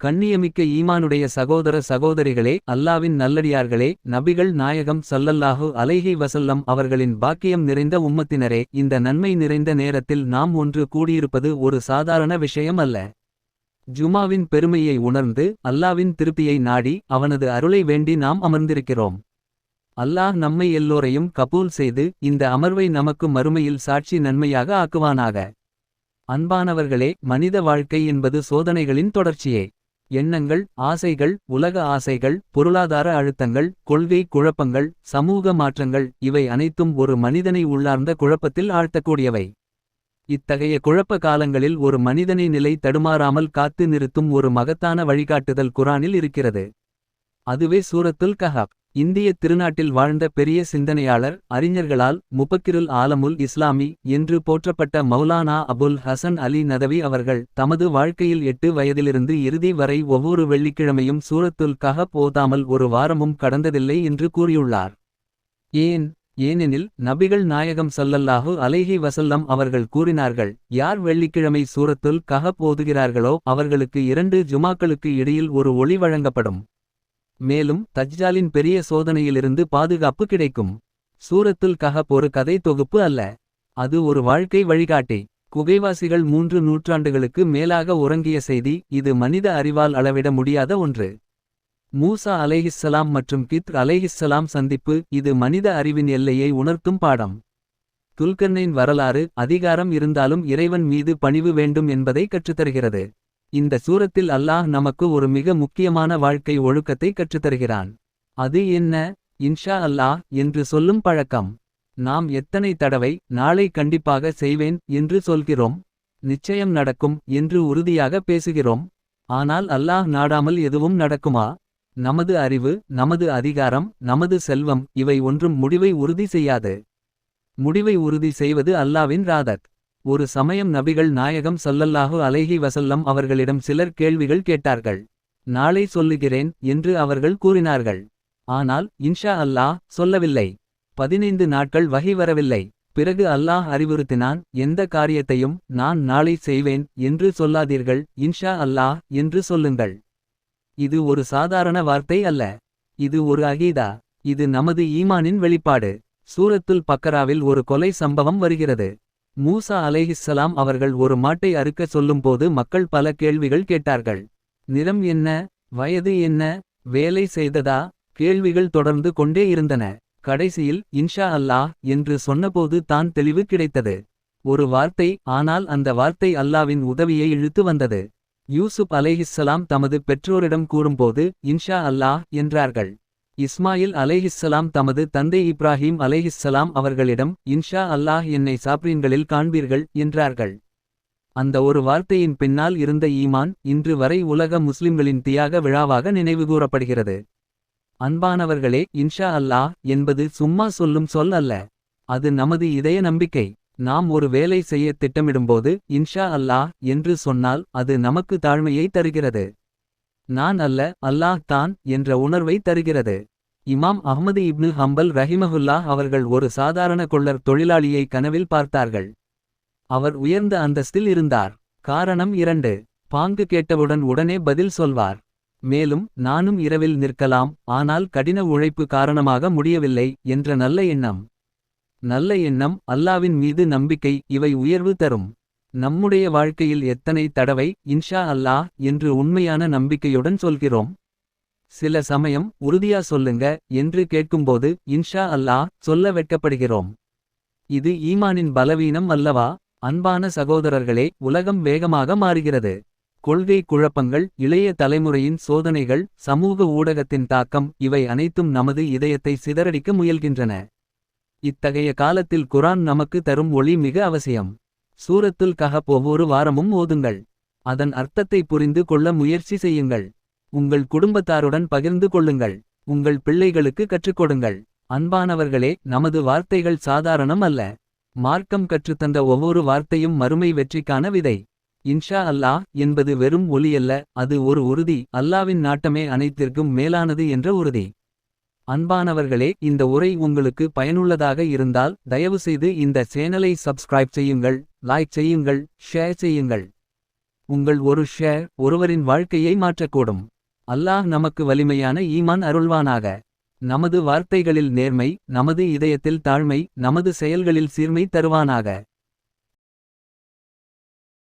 கண்ணியமிக்க ஈமானுடைய சகோதர சகோதரிகளே அல்லாவின் நல்லடியார்களே நபிகள் நாயகம் சல்லல்லாஹு அலைஹி வசல்லம் அவர்களின் பாக்கியம் நிறைந்த உம்மத்தினரே இந்த நன்மை நிறைந்த நேரத்தில் நாம் ஒன்று கூடியிருப்பது ஒரு சாதாரண விஷயம் அல்ல. ஜுமாவின் பெருமையை உணர்ந்து அல்லாவின் திருப்தியை நாடி அவனது அருளை வேண்டி நாம் அமர்ந்திருக்கிறோம். அல்லாஹ் நம்மை எல்லோரையும் கபூல் செய்து இந்த அமர்வை நமக்கு மறுமையில் சாட்சி நன்மையாக ஆக்குவானாக. அன்பானவர்களே மனித வாழ்க்கை என்பது சோதனைகளின் தொடர்ச்சியே. எண்ணங்கள் ஆசைகள் உலக ஆசைகள் பொருளாதார அழுத்தங்கள் கொள்கை குழப்பங்கள் சமூக மாற்றங்கள் இவை அனைத்தும் ஒரு மனிதனை உள்ளார்ந்த குழப்பத்தில் ஆழ்த்தக்கூடியவை. இத்தகைய குழப்ப காலங்களில் ஒரு மனிதனை நிலை தடுமாறாமல் காத்து நிறுத்தும் ஒரு மகத்தான வழிகாட்டுதல் குரானில் இருக்கிறது. அதுவே சூரத்துல் கஹாப். இந்திய திருநாட்டில் வாழ்ந்த பெரிய சிந்தனையாளர் அறிஞர்களால் முபக்கிருல் ஆலமுல் இஸ்லாமி என்று போற்றப்பட்ட மௌலானா அபுல் ஹசன் அலி நதவி அவர்கள் தமது வாழ்க்கையில் எட்டு வயதிலிருந்து இறுதி வரை ஒவ்வொரு வெள்ளிக்கிழமையும் சூரத்துல் கஹப் போதாமல் ஒரு வாரமும் கடந்ததில்லை என்று கூறியுள்ளார். ஏன்? ஏனெனில் நபிகள் நாயகம் ஸல்லல்லாஹு அலைஹி வசல்லம் அவர்கள் கூறினார்கள் யார் வெள்ளிக்கிழமை சூரத்துல் கஹ போதுகிறார்களோ அவர்களுக்கு இரண்டு ஜுமாக்களுக்கு இடையில் ஒரு ஒளி வழங்கப்படும். மேலும் தஜ்ஜாலின் பெரிய சோதனையிலிருந்து பாதுகாப்பு கிடைக்கும். சூரத்துல் கஹப் ஒரு கதை தொகுப்பு அல்ல. அது ஒரு வாழ்க்கை வழிகாட்டி. குகைவாசிகள் மூன்று நூற்றாண்டுகளுக்கு மேலாக உறங்கிய செய்தி இது மனித அறிவால் அளவிட முடியாத ஒன்று. மூசா அலைஹிஸ்ஸலாம் மற்றும் கித் அலைஹிஸ்ஸலாம் சந்திப்பு இது மனித அறிவின் எல்லையை உணர்த்தும் பாடம். துல்கர்னின் வரலாறு அதிகாரம் இருந்தாலும் இறைவன் மீது பணிவு வேண்டும் என்பதை கற்றுத்தருகிறது. இந்த சூரத்தில் அல்லாஹ் நமக்கு ஒரு மிக முக்கியமான வாழ்க்கை ஒழுக்கத்தை கற்றுத்தருகிறான். அது என்ன? இன்ஷா அல்லாஹ் என்று சொல்லும் பழக்கம். நாம் எத்தனை தடவை நாளை கண்டிப்பாக செய்வேன் என்று சொல்கிறோம். நிச்சயம் நடக்கும் என்று உறுதியாக பேசுகிறோம். ஆனால் அல்லாஹ் நாடாமல் எதுவும் நடக்குமா? நமது அறிவு நமது அதிகாரம் நமது செல்வம் இவை ஒன்றும் முடிவை உறுதி செய்யாது. முடிவை உறுதி செய்வது அல்லாவின் ராதத் ஒரு சமயம் நபிகள் நாயகம் சல்லல்லாஹு அலைஹி வசல்லம் அவர்களிடம் சிலர் கேள்விகள் கேட்டார்கள். நாளை சொல்லுகிறேன் என்று அவர்கள் கூறினார்கள். ஆனால் இன்ஷா அல்லாஹ் சொல்லவில்லை. பதினைந்து நாட்கள் வகை வரவில்லை. பிறகு அல்லாஹ் அறிவுறுத்தினான் எந்த காரியத்தையும் நான் நாளை செய்வேன் என்று சொல்லாதீர்கள் இன்ஷா அல்லாஹ் என்று சொல்லுங்கள். இது ஒரு சாதாரண வார்த்தை அல்ல. இது ஒரு அகீதா. இது நமது ஈமானின் வெளிப்பாடு. சூரத்துல் பக்கராவில் ஒரு கொலை சம்பவம் வருகிறது. மூசா அலேஹிஸ்ஸலாம் அவர்கள் ஒரு மாட்டை அறுக்க சொல்லும்போது மக்கள் பல கேள்விகள் கேட்டார்கள். நிறம் என்ன? வயது என்ன? வேலை செய்ததா? கேள்விகள் தொடர்ந்து கொண்டே இருந்தன. கடைசியில் இன்ஷா அல்லாஹ் என்று சொன்னபோது தான் தெளிவு கிடைத்தது. ஒரு வார்த்தை ஆனால் அந்த வார்த்தை அல்லாவின் உதவியை இழுத்து வந்தது. யூசுப் அலைஹிஸ்ஸலாம் தமது பெற்றோரிடம் கூறும்போது இன்ஷா அல்லாஹ் என்றார்கள். இஸ்மாயில் அலைஹிஸ்ஸலாம் தமது தந்தை இப்ராஹிம் அலைஹிஸ்ஸலாம் அவர்களிடம் இன்ஷா அல்லாஹ் என்னை சாப்ரீன்களில் காண்பீர்கள் என்றார்கள். அந்த ஒரு வார்த்தையின் பின்னால் இருந்த ஈமான் இன்று வரை உலக முஸ்லிம்களின் தியாக விழாவாக நினைவுகூரப்படுகிறது. அன்பானவர்களே இன்ஷா அல்லாஹ் என்பது சும்மா சொல்லும் சொல் அல்ல. அது நமது இதய நம்பிக்கை. நாம் ஒரு வேலை செய்ய திட்டமிடும்போது இன்ஷா அல்லாஹ் என்று சொன்னால் அது நமக்கு தாழ்மையை தருகிறது. நான் அல்ல அல்லாஹ் தான் என்ற உணர்வை தருகிறது. இமாம் அஹ்மது இப்னு ஹம்பல் ரஹிமஹுல்லாஹ் அவர்கள் ஒரு சாதாரண கொள்ளர் தொழிலாளியை கனவில் பார்த்தார்கள். அவர் உயர்ந்த அந்தஸ்தில் இருந்தார். காரணம் இரண்டு. பாங்கு கேட்டவுடன் உடனே பதில் சொல்வார். மேலும் நானும் இரவில் நிற்கலாம் ஆனால் கடின உழைப்பு காரணமாக முடியவில்லை என்ற நல்ல எண்ணம். நல்ல எண்ணம் அல்லாவின் மீது நம்பிக்கை இவை உயர்வு தரும். நம்முடைய வாழ்க்கையில் எத்தனை தடவை இன்ஷா அல்லாஹ் என்று உண்மையான நம்பிக்கையுடன் சொல்கிறோம். சில சமயம் உறுதியா சொல்லுங்க என்று கேட்கும்போது இன்ஷா அல்லாஹ் சொல்ல வெட்கப்படுகிறோம். இது ஈமானின் பலவீனம் அல்லவா? அன்பான சகோதரர்களே உலகம் வேகமாக மாறுகிறது. கொள்கை குழப்பங்கள் இளைய தலைமுறையின் சோதனைகள் சமூக ஊடகத்தின் தாக்கம் இவை அனைத்தும் நமது இதயத்தை சிதறடிக்க முயல்கின்றன. இத்தகைய காலத்தில் குரான் நமக்கு தரும் ஒளி மிக அவசியம். சூரத்துல் கஹப் ஒவ்வொரு வாரமும் ஓதுங்கள். அதன் அர்த்தத்தை புரிந்து கொள்ள முயற்சி செய்யுங்கள். உங்கள் குடும்பத்தாருடன் பகிர்ந்து கொள்ளுங்கள். உங்கள் பிள்ளைகளுக்கு கற்றுக்கொடுங்கள். அன்பானவர்களே நமது வார்த்தைகள் சாதாரணம் அல்ல. மார்க்கம் கற்றுத்தந்த ஒவ்வொரு வார்த்தையும் மறுமை வெற்றிக்கான விதை. இன்ஷா அல்லாஹ் என்பது வெறும் ஒலியல்ல அது ஒரு உறுதி. அல்லாவின் நாட்டமே அனைத்திற்கும் மேலானது என்ற உறுதி. அன்பானவர்களே இந்த உரை உங்களுக்கு பயனுள்ளதாக இருந்தால் தயவுசெய்து இந்த சேனலை சப்ஸ்கிரைப் செய்யுங்கள் லைக் செய்யுங்கள் ஷேர் செய்யுங்கள். உங்கள் ஒரு ஷேர் ஒருவரின் வாழ்க்கையை மாற்றக்கூடும். அல்லாஹ் நமக்கு வலிமையான ஈமான் அருள்வானாக. நமது வார்த்தைகளில் நேர்மை நமது இதயத்தில் தாழ்மை நமது செயல்களில் சீர்மை தருவானாக.